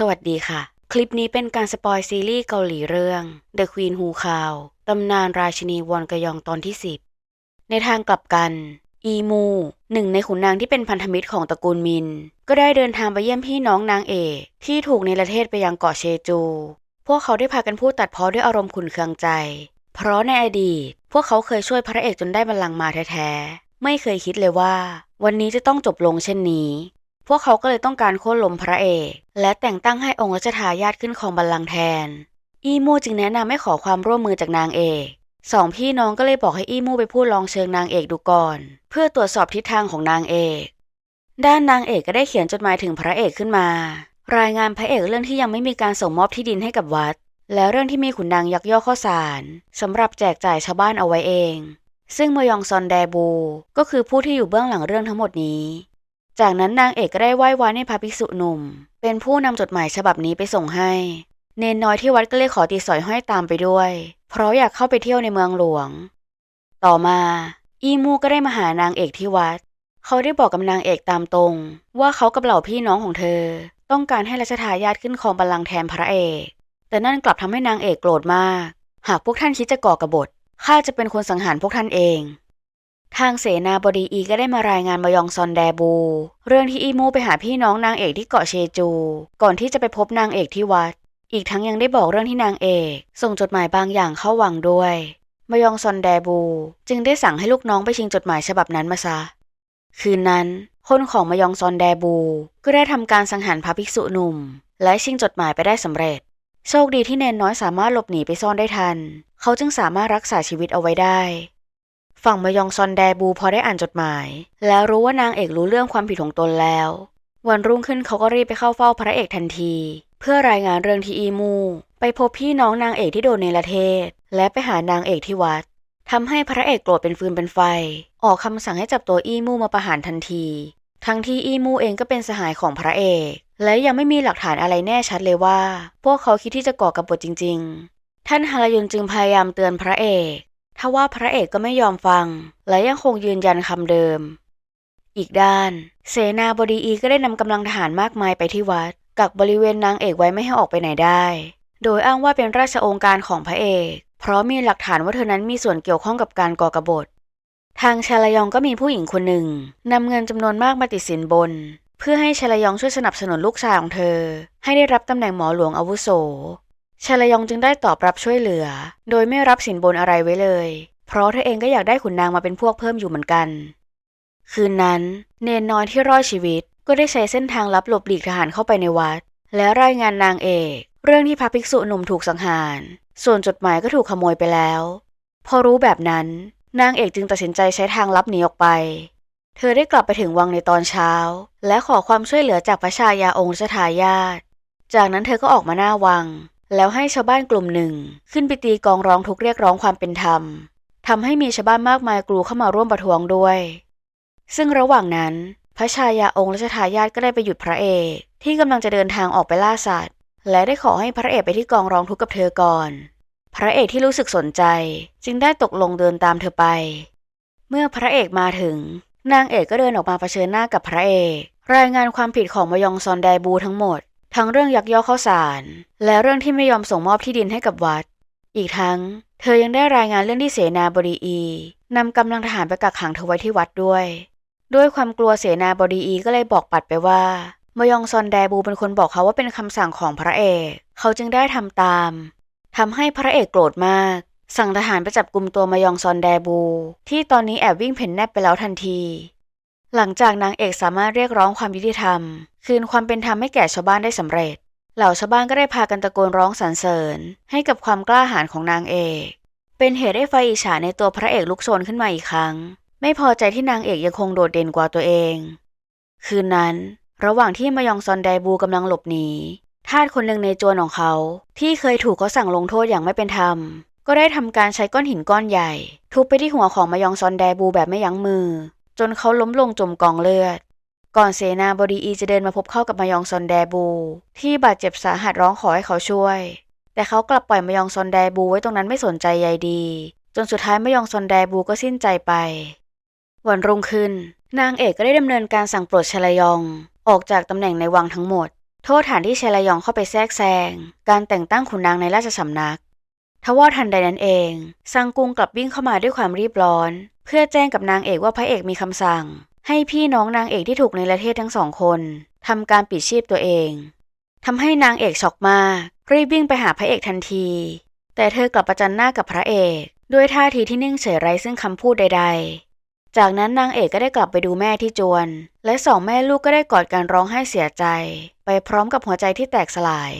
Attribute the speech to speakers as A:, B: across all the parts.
A: สวัสดีค่ะ คลิปนี้เป็นการสปอยซีรีส์เกาหลีเรื่อง The Queen Who Cow ตำนานราชินีวอนกยองตอนที่ 10 ในทางกลับกัน อีมู หนึ่งในขุนนางที่เป็นพันธมิตรของตระกูลมิน ก็ได้เดินทางไปเยี่ยมพี่น้องนางเอกที่ถูกในประเทศไปยังเกาะเชจู พวกเขาได้พากันพูดตัดพ้อด้วยอารมณ์ขุนเคืองใจ เพราะในอดีต พวกเขาเคยช่วยพระเอกจนได้บัลลังก์มาแท้ๆ ไม่เคยคิดเลยว่า วันนี้จะต้องจบลงเช่นนี้ พวกเขาก็เลยต้องการโค่นล้มพระเอก และแต่งตั้งให้องค์รัชทายาทขึ้นครองบัลลังก์แทน อีมูจึงแนะนำให้ขอความร่วมมือจากนางเอกสองพี่น้องก็เลยบอกให้อีมูไปพูดลองเชิงนางเอกดูก่อน เพื่อตรวจสอบทิศทางของนางเอก ด้านนางเอกก็ได้เขียนจดหมายถึงพระเอกขึ้นมา รายงานพระเอกเรื่องที่ยังไม่มีการส่งมอบที่ดินให้กับวัด และเรื่องที่มีขุนนางยักยอกข้าวสารสำหรับแจกจ่ายชาวบ้านเอาไว้เอง ซึ่งมยองซอนแดบู ก็คือผู้ที่อยู่เบื้องหลังเรื่องทั้งหมดนี้ จากนั้นนางเอกก็ได้ไหว้วานให้พระภิกษุหนุ่ม เป็นผู้นำจดหมายฉบับนี้ไปส่งให้ เนนน้อยที่วัดก็เลยขอตีสอยห้อยตามไปด้วย เพราะอยากเข้าไปเที่ยวในเมืองหลวง ต่อมา อีมูก็ได้มาหานางเอกที่วัด เขาได้บอกกับนางเอกตามตรง ว่าเขากับเหล่าพี่น้องของเธอ ต้องการให้รัชทายาทขึ้นครองบัลลังก์แทนพระเอก แต่นั่นกลับทำให้นางเอกโกรธมาก หากพวกท่านคิดจะก่อกบฏข้าจะเป็นคนสังหารพวกท่านเอง ทางเสนาบดีอีก็ได้มารายงานมายองซอนแดบู เรื่องที่อีมูไปหาพี่น้องนางเอกที่เกาะเชจู ก่อนที่จะไปพบนางเอกที่วัด อีกทั้งยังได้บอกเรื่องที่นางเอก ส่งจดหมายบางอย่างเข้าวังด้วยมายองซอนแดบู จึงได้สั่งให้ลูกน้องไปชิงจดหมายฉบับนั้นมาซะ คืนนั้น คนของมายองซอนแดบู ก็ได้ทำการสังหารพระภิกษุหนุ่ม และชิงจดหมายไปได้สำเร็จ โชคดีที่เนนน้อยสามารถหลบหนีไปซ่อนได้ทัน เขาจึงสามารถรักษาชีวิตเอาไว้ได้ ฝั่งมายองซอนแดบูพอได้อ่านจดหมาย แล้วรู้ว่านางเอกรู้เรื่องความผิดของตนแล้ว วันรุ่งขึ้นเขาก็รีบไปเข้าเฝ้าพระเอกทันที เพื่อรายงานเรื่องที่อีมู ไปพบพี่น้องนางเอกที่โดนเนรเทศ และไปหานางเอกที่วัดทำให้พระเอกโกรธเป็นฟืนเป็นไฟ ออกคำสั่งให้จับตัวอีมูมาประหารทันที ทั้งที่อีมูเองก็เป็นสหายของพระเอก และยังไม่มีหลักฐานอะไรแน่ชัดเลยว่า พวกเขาคิดที่จะก่อกบฏจริง ๆ ท่านฮารยุนจึงพยายามเตือนพระเอก ทว่าพระเอกก็ไม่ยอมฟัง และยังคงยืนยันคำเดิม อีกด้าน เสนาบดีอีก็ได้นำกำลังทหารมากมายไปที่วัด กักบริเวณนางเอกไว้ไม่ให้ออกไปไหนได้ โดยอ้างว่าเป็นราชองค์การของพระเอก เพราะมีหลักฐานว่าเธอนั้นมีส่วนเกี่ยวข้องกับการก่อกบฏ ทางชาลยองก็มีผู้หญิงคนหนึ่งนำเงินจำนวนมากมาติดสินบน เพื่อให้ชาลยองช่วยสนับสนุนลูกชายของเธอ ให้ได้รับตำแหน่งหมอหลวงอาวุโส ชาลยองจึงได้ตอบรับช่วยเหลือ โดยไม่รับสินบนอะไรไว้เลย เพราะเธอเองก็อยากได้ขุนนางมาเป็นพวกเพิ่มอยู่เหมือนกัน คืนนั้น เนนน้อยที่รอดชีวิต ก็ได้ใช้เส้นทางลับหลบหลีกทหารเข้าไปในวัด และรายงานนางเอก เรื่องที่พระภิกษุหนุ่มถูกสังหาร ส่วนจดหมายก็ถูกขโมยไปแล้ว พอรู้แบบนั้น นางเอกจึงตัดสินใจใช้ทางลับหนีออกไป เธอได้กลับไปถึงวังในตอนเช้า และขอความช่วยเหลือจากพระชายาองค์รัชทายาทจากนั้นเธอก็ออกมาหน้าวัง แล้วให้ชาวบ้านกลุ่มหนึ่ง ขึ้นไปตีกองร้องทุกเรียกร้องความเป็นธรรมทำให้มีชาวบ้านมากมายกลูเข้ามาร่วมประท้วงด้วย ซึ่งระหว่างนั้น พระชายาองค์รัชทายาทก็ได้ไปหยุดพระเอก ที่กำลังจะเดินทางออกไปล่าสัตว์ และได้ขอให้พระเอกไปที่กองร้องทุกข์กับเธอก่อน พระเอกที่รู้สึกสนใจ จึงได้ตกลงเดินตามเธอไป เมื่อพระเอกมาถึง นางเอกก็เดินออกมาเผชิญหน้ากับพระเอก รายงานความผิดของมยองซอนแดบูทั้งหมด ทั้งเรื่องยักยอกข้าวสาร และเรื่องที่ไม่ยอมส่งมอบที่ดินให้กับวัด อีกทั้ง เธอยังได้รายงานเรื่องที่เสนาบดีอีนำกำลังทหารไปกักขังเธอไว้ที่วัดด้วย ด้วยความกลัวเสนาบดีอีก็เลยบอกปัดไปว่ามยองซอนแดบูเป็นคนบอกเขาว่าเป็นคำสั่งของพระเอก เขาจึงได้ทำตามทำให้พระเอกโกรธมาก สั่งทหารไปจับกลุ่มตัวมยองซอนแดบู ที่ตอนนี้แอบวิ่งเพ่นแนบไปแล้วทันที หลังจากนางเอกสามารถเรียกร้องความยุติธรรม คืนความเป็นธรรมให้แก่ชาวบ้านได้สำเร็จ เหล่าชาวบ้านก็ได้พากันตะโกนร้องสรรเสริญ ให้กับความกล้าหาญของนางเอก เป็นเหตุให้ไฟอิจฉาในตัวพระเอกลุกโชนขึ้นมาอีกครั้ง ไม่พอใจที่นางเอกยังคงโดดเด่นกว่าตัวเอง คืนนั้น ระหว่างที่มยองซอนแดบูกำลังหลบหนีทาสคนหนึ่งในจวนของเขา ที่เคยถูกเขาสั่งลงโทษอย่างไม่เป็นธรรม ก็ได้ทำการใช้ก้อนหินก้อนใหญ่ ทุบไปที่หัวของมยองซอนแดบูแบบไม่ยั้งมือ จนเขาล้มลงจมกองเลือด ก่อนเสนาบดีอีจะเดินมาพบเข้ากับมายองซอนแดบู ที่บาดเจ็บสาหัสร้องขอให้เขาช่วย แต่เขากลับปล่อยมายองซอนแดบูไว้ตรงนั้นไม่สนใจใยดี จนสุดท้ายมายองซอนแดบูก็สิ้นใจไป วันรุ่งขึ้น นางเอกก็ได้ดำเนินการสั่งปลดชลยอง ออกจากตำแหน่งในวังทั้งหมด โทษฐานที่เชลยองเข้าไปแทรกแซงการแต่งตั้งขุนนางในราชสำนักทว่าทันใดนั้นเองซังกุงกลับวิ่งเข้ามาด้วยความรีบร้อน เพื่อแจ้งกับนางเอกว่าพระเอกมีคำสั่ง ให้พี่น้องนางเอกที่ถูกในประเทศทั้งสองคนทำการปิดชีพตัวเองทำให้นางเอกช็อกมากรีบวิ่งไปหาพระเอกทันที แต่เธอกลับประจันหน้ากับพระเอก ด้วยท่าทีที่นิ่งเฉยไร้ซึ่งคำพูดใด ๆ จากนั้นนางเอกก็ได้กลับไปดูแม่ที่จวน และสองแม่ลูกก็ได้กอดกันร้องไห้เสียใจ ไปพร้อมกับหัวใจที่แตกสลาย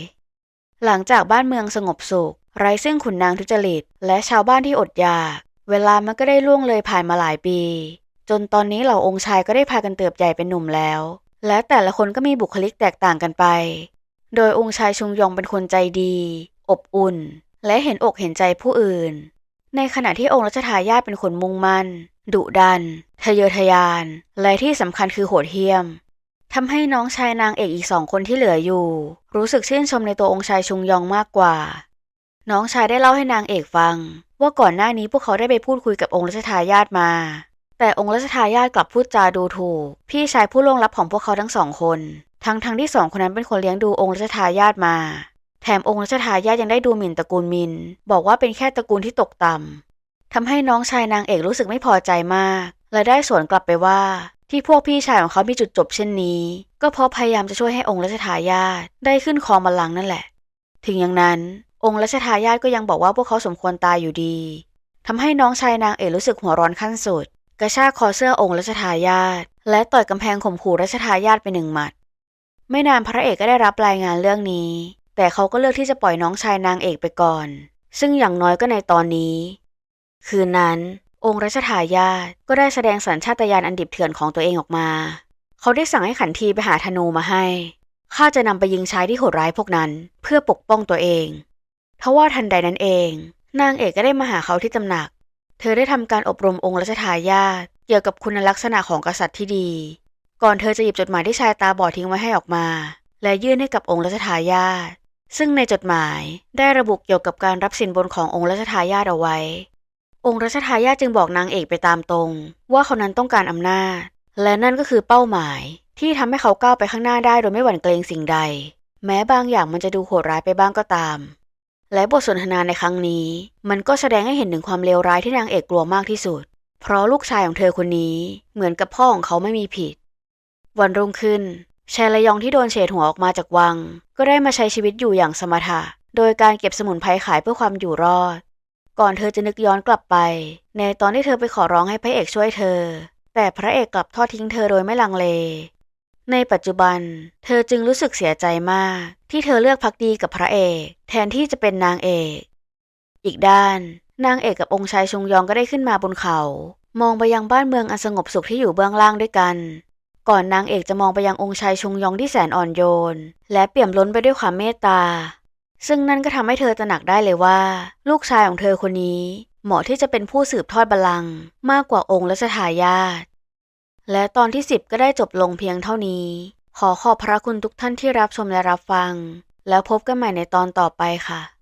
A: หลังจากบ้านเมืองสงบสุข ไร้ซึ่งขุนนางทุจริต และชาวบ้านที่อดอยาก เวลามันก็ได้ล่วงเลยผ่านมาหลายปี จนตอนนี้เหล่าองค์ชายก็ได้พากันเติบใหญ่เป็นหนุ่มแล้ว และแต่ละคนก็มีบุคลิกแตกต่างกันไป โดยองค์ชายชุงยองเป็นคนใจดี อบอุ่น และเห็นอกเห็นใจผู้อื่น ในขณะที่องค์รัชทายาทเป็นคนมุ่งมั่น ดุดัน ทะเยอทะยาน และที่สำคัญคือโหดเหี้ยมทำให้น้องชายนางเอกอีกสองคนที่เหลืออยู่ รู้สึกชื่นชมในตัวองค์ชายชุงยองมากกว่า น้องชายได้เล่าให้นางเอกฟัง ว่าก่อนหน้านี้พวกเขาได้ไปพูดคุยกับองค์รัชทายาทมา แต่องค์รัชทายาทกลับพูดจาดูถูก พี่ชายผู้ล่วงลับของพวกเขาทั้งสองคน ทั้งทั้งที่สองคนนั้นเป็นคนเลี้ยงดูองค์รัชทายาทมา แถมองค์รัชทายาทยังได้ดูหมิ่นตระกูลมิน บอกว่าเป็นแค่ตระกูลที่ตกต่ำทำให้น้องชายนางเอกรู้สึกไม่พอใจมาก และได้สวนกลับไปว่า ที่พวกพี่ชายของเขามีจุดจบเช่นนี้ ก็เพราะพยายามจะช่วยให้องค์รัชทายาทได้ขึ้นครองบัลลังก์นั่นแหละ ถึงอย่างนั้น องค์รัชทายาทก็ยังบอกว่าพวกเขาสมควรตายอยู่ดีทำให้น้องชายนางเอกรู้สึกหัวร้อนขั้นสุด กระชากคอเสื้อองค์รัชทายาทและต่อยกำแพงข่มขู่รัชทายาทไปหนึ่งหมัด ไม่นานพระเอกก็ได้รับรายงานเรื่องนี้ แต่เขาก็เลือกที่จะปล่อยน้องชายนางเอกไปก่อน ซึ่งอย่างน้อยก็ในตอนนี้ คืนนั้น องค์รัชทายาทก็ได้แสดงสัญชาตญาณอันดิบเถื่อนของตัวเองออกมา เขาได้สั่งให้ขันทีไปหาธนูมาให้ข้าจะนำไปยิงชายที่โหดร้ายพวกนั้น เพื่อปกป้องตัวเองทว่าทันใดนั้นเอง นางเอกก็ได้มาหาเขาที่ตำหนัก เธอได้ทำการอบรมองค์รัชทายาทเกี่ยวกับคุณลักษณะของกษัตริย์ที่ดี ก่อนเธอจะหยิบจดหมายที่ชายตาบอดทิ้งไว้ให้ออกมา และยื่นให้กับองค์รัชทายาทซึ่งในจดหมายได้ระบุเกี่ยวกับการรับสินบนขององค์รัชทายาทเอาไว้ องค์รัชทายาทจึงบอกนางเอกไปตามตรง ว่าเขานั้นต้องการอำนาจ และนั่นก็คือเป้าหมายที่ทำให้เขาก้าวไปข้างหน้าได้โดยไม่หวั่นเกรงสิ่งใด แม้บางอย่างมันจะดูโหดร้ายไปบ้างก็ตาม และบทสนทนาในครั้งนี้ มันก็แสดงให้เห็นถึงความเลวร้ายที่นางเอกกลัวมากที่สุด เพราะลูกชายของเธอคนนี้เหมือนกับพ่อของเขาไม่มีผิด วันรุ่งขึ้นชายระยองที่โดนเฉดหัวออกมาจากวัง ก็ได้มาใช้ชีวิตอยู่อย่างสมถะ โดยการเก็บสมุนไพรขายเพื่อความอยู่รอด ก่อนเธอจะนึกย้อนกลับไป ในตอนที่เธอไปขอร้องให้พระเอกช่วยเธอ แต่พระเอกกลับทอดทิ้งเธอโดยไม่ลังเล ในปัจจุบัน เธอจึงรู้สึกเสียใจมาก ที่เธอเลือกพักดีกับพระเอก แทนที่จะเป็นนางเอก อีกด้าน นางเอกกับองค์ชายชงยองก็ได้ขึ้นมาบนเขา มองไปยังบ้านเมืองอันสงบสุขที่อยู่เบื้องล่างด้วยกัน ก่อนนางเอกจะมองไปยังองค์ชายชงยองที่แสนอ่อนโยน และเปี่ยมล้นไปด้วยความเมตตา ซึ่งนั่นก็ทำให้เธอตระหนักได้เลยว่า ลูกชายของเธอคนนี้ เหมาะที่จะเป็นผู้สืบทอดบัลลังก์มากกว่าองค์รัชทายาท และตอนที่ 10 ก็ได้จบลงเพียงเท่านี้ ขอขอบพระคุณทุกท่านที่รับชมและรับฟัง แล้วพบกันใหม่ในตอนต่อไปค่ะ